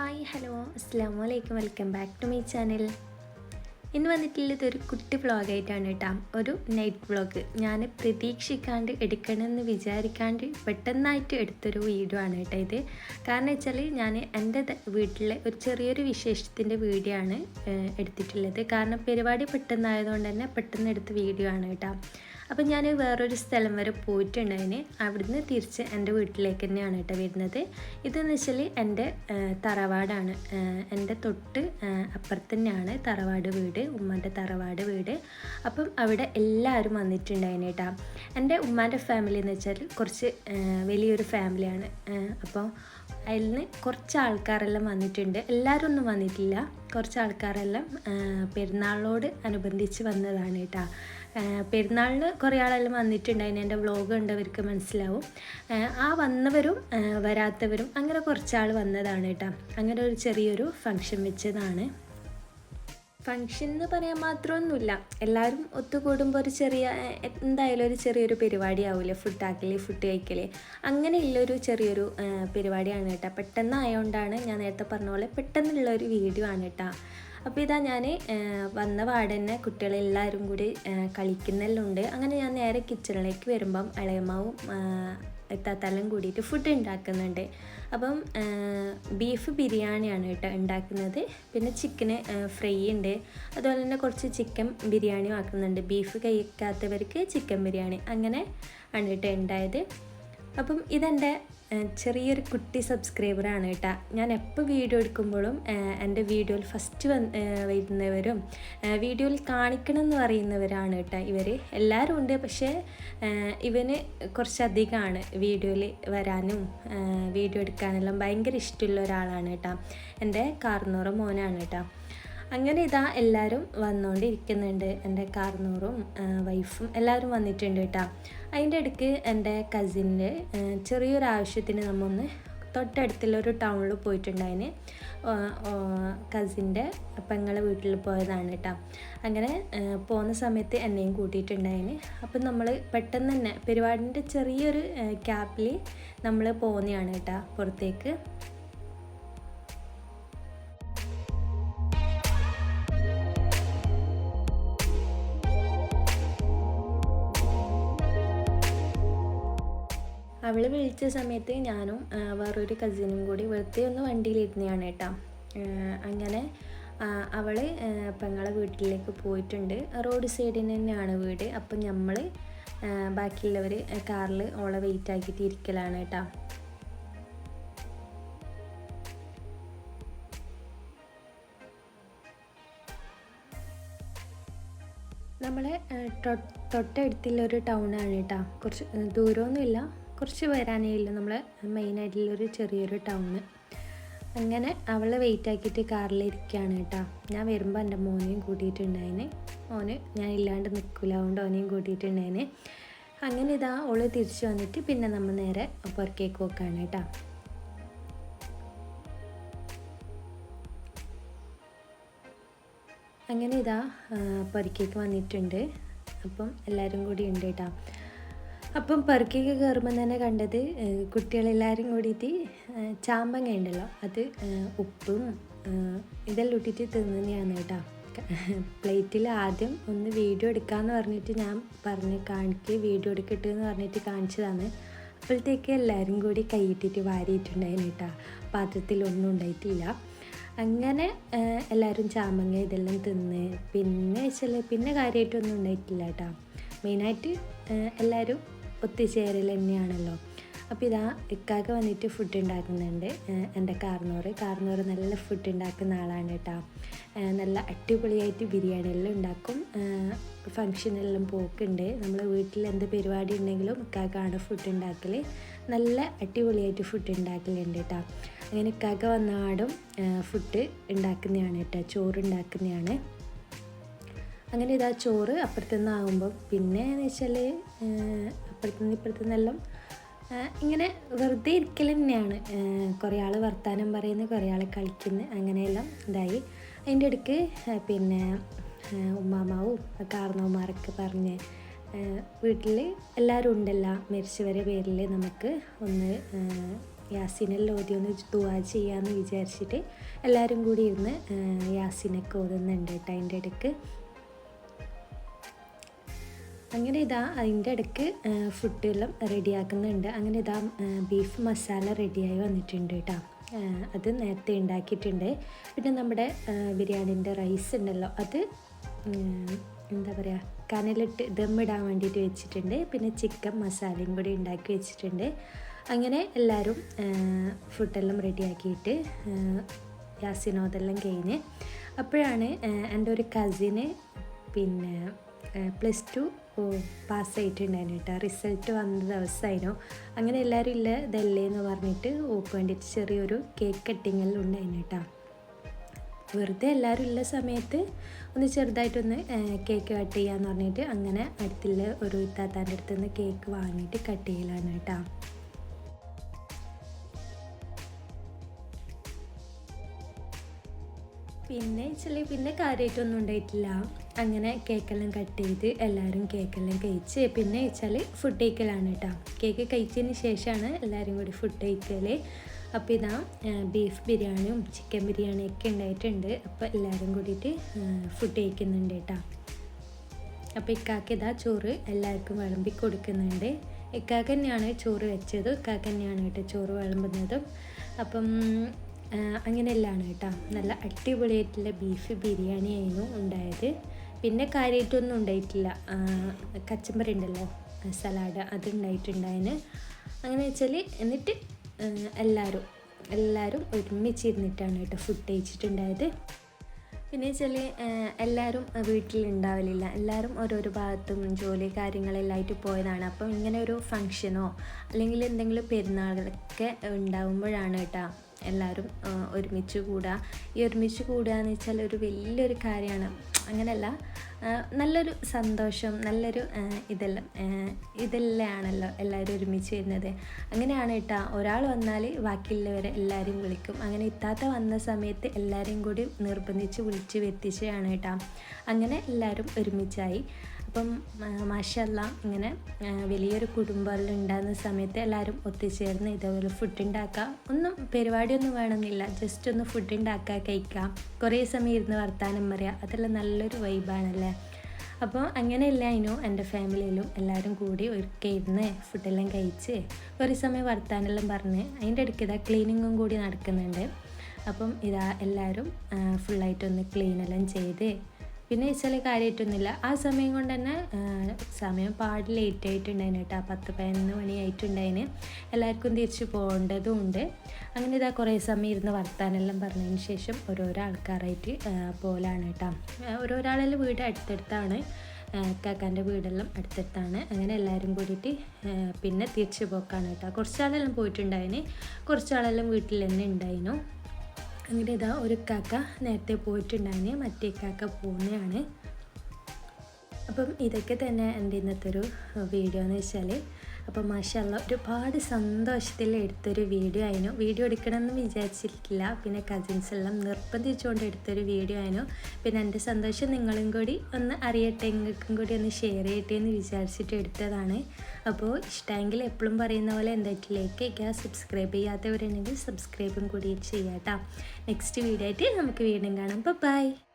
Hi hello. അസ്സാം വലൈക്കും welcome back to my channel. ഇന്ന് വന്നിട്ടുള്ളത് ഒരു കുട്ടി വ്ളോഗായിട്ടാണ് കേട്ടോ. ഒരു നൈറ്റ് വ്ളോഗ്. ഞാൻ പ്രതീക്ഷിക്കാണ്ട് എടുക്കണമെന്ന് വിചാരിക്കാണ്ട് പെട്ടെന്നായിട്ട് എടുത്തൊരു വീഡിയോ ആണ് കേട്ടോ ഇത്. കാരണം വെച്ചാൽ ഞാൻ എന്റെ വീട്ടിലെ ഒരു ചെറിയൊരു വിശേഷത്തിന്റെ വീഡിയോ ആണ് എടുത്തിട്ടുള്ളത്. കാരണം പരിപാടി പെട്ടെന്നായതുകൊണ്ട് തന്നെ പെട്ടെന്ന് എടുത്ത വീഡിയോ ആണ് കേട്ടോ. അപ്പം ഞാൻ വേറൊരു സ്ഥലം വരെ പോയിട്ടുണ്ടായിന് അവിടുന്ന് തിരിച്ച് എന്റെ വീട്ടിലേക്ക് തന്നെയാണ് കേട്ടോ വരുന്നത്. ഇതെന്ന് വെച്ചാൽ എന്റെ തറവാടാണ്. എന്റെ തൊട്ട് അപ്പുറത്ത് തന്നെയാണ് തറവാട് വീട് ഉമ്മാന്റെ തറവാട് വീട്. അപ്പം അവിടെ എല്ലാവരും വന്നിട്ടുണ്ടായിന് കേട്ടോ. എന്റെ ഉമ്മാന്റെ ഫാമിലി എന്ന് വെച്ചാൽ കുറച്ച് വലിയൊരു ഫാമിലിയാണ് അപ്പോൾ അതിൽ നിന്ന് കുറച്ച് ആൾക്കാരെല്ലാം വന്നിട്ടുണ്ട്. എല്ലാവരും ഒന്നും വന്നിട്ടില്ല. കുറച്ച് ആൾക്കാരെല്ലാം പെരുന്നാളിനോട് അനുബന്ധിച്ച് വന്നതാണ് കേട്ടോ. പെരുന്നാളിന് കുറേ ആളെല്ലാം വന്നിട്ടുണ്ടായിരുന്നു. എന്റെ വ്ളോഗ് കണ്ടവർക്ക് മനസ്സിലാവും. ആ, വന്നവരും വരാത്തവരും അങ്ങനെ കുറച്ചാൾ വന്നതാണ് കേട്ടോ. അങ്ങനെ ഒരു ചെറിയൊരു ഫങ്ഷൻ വെച്ചതാണ്. ഫങ്ഷൻ എന്ന് പറയാൻ മാത്രമൊന്നുമില്ല എല്ലാവരും ഒത്തുകൂടുമ്പോൾ ഒരു ചെറിയ എന്തായാലും ഒരു ചെറിയൊരു പരിപാടി ആവില്ലേ ഫുഡ് ആക്കൽ ഫുഡ് കഴിക്കൽ. അങ്ങനെയുള്ളൊരു ചെറിയൊരു പരിപാടിയാണ് കേട്ടോ. പെട്ടെന്ന് ആയതുകൊണ്ടാണ് ഞാൻ നേരത്തെ പറഞ്ഞ പോലെ പെട്ടെന്നുള്ള ഒരു വീഡിയോ ആണ് കേട്ടോ. അപ്പോൾ ഇതാ ഞാൻ വന്ന പാടെ തന്നെ കുട്ടികളെല്ലാവരും കൂടി കളിക്കുന്നെല്ലാം ഉണ്ട് അങ്ങനെ ഞാൻ നേരെ കിച്ചണിലേക്ക് വരുമ്പം ഇളയമാവും എത്താത്തെല്ലാം കൂടിയിട്ട് ഫുഡ് ഉണ്ടാക്കുന്നുണ്ട് അപ്പം ബീഫ് ബിരിയാണിയാണ് കേട്ടോ ഉണ്ടാക്കുന്നത് പിന്നെ ചിക്കന് ഫ്രൈ ഉണ്ട് അതുപോലെ തന്നെ കുറച്ച് ചിക്കൻ ബിരിയാണിയും ആക്കുന്നുണ്ട്. ബീഫ് കഴിക്കാത്തവർക്ക് ചിക്കൻ ബിരിയാണി അങ്ങനെ ആണ് കേട്ടോ ഉണ്ടായത് അപ്പം ഇതെന്റെ ചെറിയൊരു കുട്ടി സബ്സ്ക്രൈബറാണ് കേട്ടോ. ഞാൻ എപ്പോൾ വീഡിയോ എടുക്കുമ്പോഴും എന്റെ വീഡിയോയിൽ ഫസ്റ്റ് വന്ന് വരുന്നവരും വീഡിയോയിൽ കാണിക്കണം എന്ന് പറയുന്നവരാണ് കേട്ടോ ഇവർ എല്ലാവരും ഉണ്ട് പക്ഷേ ഇവന് കുറച്ചധികമാണ് വീഡിയോയിൽ വരാനും വീഡിയോ എടുക്കാനെല്ലാം ഭയങ്കര ഇഷ്ടമുള്ള ഒരാളാണ് കേട്ടോ. എന്റെ കാർന്നൂറ മോനാണ് കേട്ടോ. അങ്ങനെ ഇതാ എല്ലാവരും വന്നുകൊണ്ടിരിക്കുന്നുണ്ട് എന്റെ കാർന്നൂറും വൈഫും എല്ലാവരും വന്നിട്ടുണ്ട് കേട്ടോ. അതിന്റെ ഇടയ്ക്ക് എന്റെ കസിന്റെ ചെറിയൊരു ആവശ്യത്തിന് നമ്മ ഒന്ന് തൊട്ടടുത്തുള്ള ഒരു ടൗണിൽ പോയിട്ടുണ്ടായിന്. കസിന്റെ പെങ്ങളെ വീട്ടിൽ പോയതാണ് കേട്ടോ. അങ്ങനെ പോകുന്ന സമയത്ത് എന്നെയും കൂട്ടിയിട്ടുണ്ടായിന്. അപ്പം നമ്മൾ പെട്ടെന്ന് തന്നെ പരിപാടിന്റെ ചെറിയൊരു ക്യാപ്പിൽ നമ്മൾ പോകുന്നതാണ് കേട്ടോ പുറത്തേക്ക്. അവൾ വിളിച്ച സമയത്ത് ഞാനും വേറൊരു കസിനും കൂടി വെറുതെ ഒന്ന് വണ്ടിയിലിരുന്നതാണ് കേട്ടോ. അങ്ങനെ അവൾ പെങ്ങളെ വീട്ടിലേക്ക് പോയിട്ടുണ്ട്. റോഡ് സൈഡിൽ തന്നെയാണ് വീട്. അപ്പം നമ്മൾ ബാക്കിയുള്ളവർ കാറിൽ ഓളെ വെയിറ്റ് ആക്കിയിട്ട് ഇരിക്കലാണ് കേട്ടോ. നമ്മളെ തൊട്ടടുത്തുള്ള ഒരു ടൗണാണ് കേട്ടോ. കുറച്ച് ദൂരമൊന്നുമില്ല. കുറച്ച് വരാനേ നമ്മൾ മെയിനായിട്ടുള്ളൊരു ചെറിയൊരു ടൗണ് അങ്ങനെ അവളെ വെയിറ്റ് ആക്കിയിട്ട് കാറിലിരിക്കുകയാണ് കേട്ടോ. ഞാൻ വരുമ്പോൾ എന്റെ മോനെയും കൂട്ടിയിട്ടുണ്ടായിന്. മോന് ഞാൻ ഇല്ലാണ്ട് നിൽക്കില്ല അതുകൊണ്ട് ഓനെയും കൂട്ടിയിട്ടുണ്ടായിന്. അങ്ങനെ ഇതാ ഓൾ തിരിച്ചു വന്നിട്ട് പിന്നെ നമ്മൾ നേരെ പുറക്കേക്ക് പോക്കാണ് കേട്ടോ. അങ്ങനെ ഇതാ പുറക്കേക്ക് വന്നിട്ടുണ്ട്. അപ്പം എല്ലാവരും കൂടി ഉണ്ട് കേട്ടോ. അപ്പം പരുക്കേക്ക് കയറുമ്പോൾ തന്നെ കണ്ടത് കുട്ടികളെല്ലാവരും കൂടിയിട്ട് ചാമ്പങ്ങ ഉണ്ടല്ലോ അത് ഉപ്പും ഇതെല്ലാം ഇട്ടിട്ട് തിന്നുന്നതാണ് കേട്ടോ. പ്ലേറ്റിൽ ആദ്യം ഒന്ന് വീഡിയോ എടുക്കാമെന്ന് പറഞ്ഞിട്ട് ഞാൻ പറഞ്ഞ് കാണിക്ക് വീഡിയോ എടുക്കട്ടെ എന്ന് പറഞ്ഞിട്ട് കാണിച്ചതാണ്. അപ്പോഴത്തേക്ക് എല്ലാവരും കൂടി കൈയിട്ടിട്ട് വാരിയിട്ടുണ്ടായിരുന്നു കേട്ടോ. പാത്രത്തിലൊന്നും ഉണ്ടായിട്ടില്ല. അങ്ങനെ എല്ലാവരും ചാമങ്ങ ഇതെല്ലാം തിന്ന് പിന്നെ വെച്ചാൽ പിന്നെ കാര്യമായിട്ടൊന്നും ഉണ്ടായിട്ടില്ല കേട്ടോ. മെയിനായിട്ട് എല്ലാവരും ഒത്തുചേരൽ തന്നെയാണല്ലോ അപ്പോൾ ഇതാ ഇക്കാക്ക വന്നിട്ട് ഫുഡ് ഉണ്ടാക്കുന്നുണ്ട് എന്റെ കാർന്നോറ്. കാർന്നോറ് നല്ല ഫുഡ് ഉണ്ടാക്കുന്ന ആളാണ് കേട്ടോ നല്ല അടിപൊളിയായിട്ട് ബിരിയാണി എല്ലാം ഉണ്ടാക്കും ഫങ്ഷനെല്ലാം പോക്കുണ്ട്. നമ്മൾ വീട്ടിൽ എന്ത് പരിപാടി ഉണ്ടെങ്കിലും ഇക്കാക്കാണ് ഫുഡ് ഉണ്ടാക്കൽ നല്ല അടിപൊളിയായിട്ട് ഫുഡ് ഉണ്ടാക്കലുണ്ട് കേട്ടോ അങ്ങനെ ഇക്കാക്ക വന്ന ആടും ഫുഡ് ഉണ്ടാക്കുന്നതാണ് കേട്ടോ ചോറ് ഉണ്ടാക്കുന്നതാണ് അങ്ങനെ ഇതാ ചോറ് അപ്പുറത്തുനിന്നാകുമ്പം പിന്നെ എന്ന് വെച്ചാൽ അപ്പുറത്തുനിന്ന് ഇപ്പുറത്തുനിന്നെല്ലാം ഇങ്ങനെ വെറുതെ ഇരിക്കൽ തന്നെയാണ്. കുറേ ആൾ വർത്തമാനം പറയുന്നു കുറേ ആൾ കളിക്കുന്നു അങ്ങനെയെല്ലാം ഇതായി. അതിന്റെ ഇടയ്ക്ക് പിന്നെ ഉമ്മാമാവും കാർന്നവന്മാരൊക്കെ പറഞ്ഞ് വീട്ടിൽ എല്ലാവരും ഉണ്ടല്ലോ മരിച്ചവരെ പേരിൽ നമുക്ക് ഒന്ന് യാസിനെല്ലാം ഓതി ഒന്ന് ദുവാ ചെയ്യാമെന്ന് വിചാരിച്ചിട്ട് എല്ലാവരും കൂടി ഇരുന്ന് യാസിനൊക്കെ ഓതുന്നുണ്ട് കേട്ടോ അതിന്റെ ഇടയ്ക്ക്. അങ്ങനെ ഇതാ അതിന്റെ ഇടയ്ക്ക് ഫുഡെല്ലാം റെഡിയാക്കുന്നുണ്ട്. അങ്ങനെ ഇതാ ബീഫ് മസാല റെഡിയായി വന്നിട്ടുണ്ട് കേട്ടോ. അത് നേരത്തെ ഉണ്ടാക്കിയിട്ടുണ്ട്. പിന്നെ നമ്മുടെ ബിരിയാണീന്റെ റൈസ് ഉണ്ടല്ലോ അത് എന്താ പറയുക കനലിട്ട് ദമ്മിടാൻ വേണ്ടിയിട്ട് വെച്ചിട്ടുണ്ട്. പിന്നെ ചിക്കൻ മസാലയും കൂടി ഉണ്ടാക്കി വെച്ചിട്ടുണ്ട്. അങ്ങനെ എല്ലാവരും ഫുഡെല്ലാം റെഡിയാക്കിയിട്ട് യാസിനോതെല്ലാം കഴിഞ്ഞ് അപ്പോഴാണ് എന്റെ ഒരു കസിന് പിന്നെ പ്ലസ് ടു പാസ്സായിട്ടുണ്ടായിരുന്നു കേട്ടോ. റിസൾട്ട് വന്ന ദിവസമായിരുന്നു. അങ്ങനെ എല്ലാവരും ഇല്ല ഇതല്ലേ എന്ന് പറഞ്ഞിട്ട് ഓക്ക് വേണ്ടിയിട്ട് ചെറിയൊരു കേക്ക് കട്ടിങ്ങെല്ലാം ഉണ്ടായിരുന്നു കേട്ടോ. വെറുതെ എല്ലാവരും ഉള്ള സമയത്ത് ഒന്ന് ചെറുതായിട്ടൊന്ന് കേക്ക് കട്ട് ചെയ്യാന്ന് പറഞ്ഞിട്ട് അങ്ങനെ അടുത്തുള്ള ഒരു ഇത്താത്താന്റെ അടുത്ത് നിന്ന് കേക്ക് വാങ്ങിയിട്ട് കട്ട് ചെയ്യലാണ് കേട്ടോ. പിന്നെ വെച്ചാൽ പിന്നെ കാര്യമായിട്ടൊന്നും ഉണ്ടായിട്ടില്ല. അങ്ങനെ കേക്കെല്ലാം കട്ട് ചെയ്ത് എല്ലാവരും കേക്കെല്ലാം കഴിച്ച് പിന്നെ വെച്ചാൽ ഫുഡ് കഴിക്കലാണ് കേട്ടോ കേക്ക് കഴിച്ചതിന് ശേഷമാണ് എല്ലാവരും കൂടി ഫുഡ് കഴിക്കൽ അപ്പോൾ ഇതാ ബീഫ് ബിരിയാണിയും ചിക്കൻ ബിരിയാണിയൊക്കെ ഉണ്ടായിട്ടുണ്ട്. അപ്പോൾ എല്ലാവരും കൂടിയിട്ട് ഫുഡ് കഴിക്കുന്നുണ്ട് കേട്ടോ അപ്പോൾ ഇക്കാക്ക് ഇതാ ചോറ് എല്ലാവർക്കും വിളമ്പി കൊടുക്കുന്നുണ്ട്. ഇക്കാക്ക് തന്നെയാണ് ചോറ് വെച്ചതും ഇക്കാക്ക് തന്നെയാണ് കേട്ടോ ചോറ് വിളമ്പുന്നതും. അപ്പം ആ, അങ്ങനെയെല്ലാം കേട്ടോ. നല്ല അടിപൊളിയായിട്ടുള്ള ബീഫ് ബിരിയാണി ആയിരുന്നു ഉണ്ടായത്. പിന്നെ കാര്യമായിട്ടൊന്നും ഉണ്ടായിട്ടില്ല. കച്ചമ്പറി ഉണ്ടല്ലോ സലാഡ് അത് ഉണ്ടായിട്ടുണ്ടായിന് അങ്ങനെ വെച്ചാൽ എന്നിട്ട് എല്ലാവരും എല്ലാവരും ഒരുമിച്ചിരുന്നിട്ടാണ് കേട്ടോ ഫുഡ് കഴിച്ചിട്ടുണ്ടായത്. പിന്നെ വെച്ചാൽ എല്ലാവരും വീട്ടിലുണ്ടാവലില്ല എല്ലാവരും ഓരോരോ ഭാഗത്തും ജോലി കാര്യങ്ങളെല്ലാം ആയിട്ട് പോയതാണ്. അപ്പം ഇങ്ങനെ ഒരു ഫങ്ഷനോ അല്ലെങ്കിൽ എന്തെങ്കിലും പെരുന്നാളൊക്കെ ഉണ്ടാകുമ്പോഴാണ് കേട്ടോ എല്ലാവരും ഒരുമിച്ച് കൂടുക ഈ ഒരുമിച്ച് കൂടുക എന്ന് വെച്ചാൽ ഒരു വലിയൊരു കാര്യമാണ്. അങ്ങനെയല്ല നല്ലൊരു സന്തോഷം നല്ലൊരു ഇതെല്ലാം ഇതെല്ലാമാണല്ലോ എല്ലാവരും ഒരുമിച്ച് വരുന്നത്. അങ്ങനെയാണ് കേട്ടോ. ഒരാൾ വന്നാൽ ബാക്കിയുള്ളവരെ എല്ലാവരും വിളിക്കും. അങ്ങനെ ഇത്താത്ത വന്ന സമയത്ത് എല്ലാവരെയും കൂടി നിർബന്ധിച്ച് വിളിച്ച് വരുത്തിച്ചതാണ് കേട്ടോ. അങ്ങനെ എല്ലാവരും ഒരുമിച്ചായി. അപ്പം മാഷല്ല ഇങ്ങനെ വലിയൊരു കുടുംബമെല്ലാം ഉണ്ടാകുന്ന സമയത്ത് എല്ലാവരും ഒത്തുചേർന്ന് ഇതേപോലെ ഫുഡ് ഉണ്ടാക്കുക ഒന്നും പരിപാടിയൊന്നും വേണമെന്നില്ല. ജസ്റ്റ് ഒന്ന് ഫുഡ് ഉണ്ടാക്കുക കഴിക്കാം കുറേ സമയം ഇരുന്ന് വർത്താനം പറയാം. അതെല്ലാം നല്ലൊരു വൈബാണല്ലേ അപ്പോൾ അങ്ങനെയല്ല അതിനും എന്റെ ഫാമിലിയിലും എല്ലാവരും കൂടി ഒരുക്കെ ഇരുന്ന് ഫുഡെല്ലാം കഴിച്ച് ഒരു സമയം വർത്താനെല്ലാം പറഞ്ഞ് അതിന്റെ ഇടയ്ക്ക് ഇതാ ക്ലീനിങ്ങും കൂടി നടക്കുന്നുണ്ട്. അപ്പം ഇതാ എല്ലാവരും ഫുള്ളായിട്ടൊന്ന് ക്ലീനെല്ലാം ചെയ്ത് പിന്നെ വെച്ചാൽ കാര്യമായിട്ടൊന്നുമില്ല ആ സമയം കൊണ്ട് തന്നെ സമയം പാട് ലേറ്റ് ആയിട്ടുണ്ടായിന് കേട്ടോ. പത്ത് പതിനൊന്ന് മണിയായിട്ടുണ്ടായിന് എല്ലാവർക്കും തിരിച്ച് പോകേണ്ടതും ഉണ്ട്. അങ്ങനെ ഇതാ കുറേ സമയം ഇരുന്ന് വർത്താനെല്ലാം പറഞ്ഞതിന് ശേഷം ഓരോരോ ആൾക്കാരായിട്ട് പോലാണ് കേട്ടോ. ഓരോരാളെല്ലാം വീട് അടുത്തടുത്താണ്. കാക്കാന്റെ വീടെല്ലാം അടുത്തടുത്താണ്. അങ്ങനെ എല്ലാവരും കൂടിയിട്ട് പിന്നെ തിരിച്ച് പോക്കാണ് കേട്ടോ. കുറച്ചാളെല്ലാം പോയിട്ടുണ്ടായിന്. കുറച്ചാളെല്ലാം വീട്ടിൽ തന്നെ ഉണ്ടായിരുന്നു അങ്ങനെ ഇതാ ഒരു കാക്ക നേരത്തെ പോയിട്ടുണ്ടായിന് മറ്റേ കാക്ക പോകുന്നതാണ് അപ്പം ഇതൊക്കെ തന്നെ എന്റെ ഇന്നത്തെ ഒരു വീഡിയോ എന്ന് വെച്ചാൽ അപ്പം മാഷല്ല ഒരുപാട് സന്തോഷത്തിൽ എടുത്തൊരു വീഡിയോ ആയിരുന്നു. വീഡിയോ എടുക്കണമെന്ന് വിചാരിച്ചിട്ടില്ല. പിന്നെ കസിൻസ് എല്ലാം നിർബന്ധിച്ചുകൊണ്ട് എടുത്തൊരു വീഡിയോ ആയിരുന്നു. പിന്നെ എന്റെ സന്തോഷം നിങ്ങളും കൂടി ഒന്ന് അറിയട്ടെ നിങ്ങൾക്കും കൂടി ഒന്ന് ഷെയർ ചെയ്യട്ടെ എന്ന് വിചാരിച്ചിട്ട് എടുത്തതാണ്. അപ്പോൾ ഇഷ്ടമെങ്കിൽ എപ്പോഴും പറയുന്ന പോലെ എന്തായിട്ട് ലൈക്ക് ചെയ്യുക സബ്സ്ക്രൈബ് ചെയ്യാത്തവരുണ്ടെങ്കിൽ സബ്സ്ക്രൈബും കൂടി ചെയ്യാം കേട്ടോ. നെക്സ്റ്റ് വീഡിയോ ആയിട്ട് നമുക്ക് വീണ്ടും കാണാം. ബൈ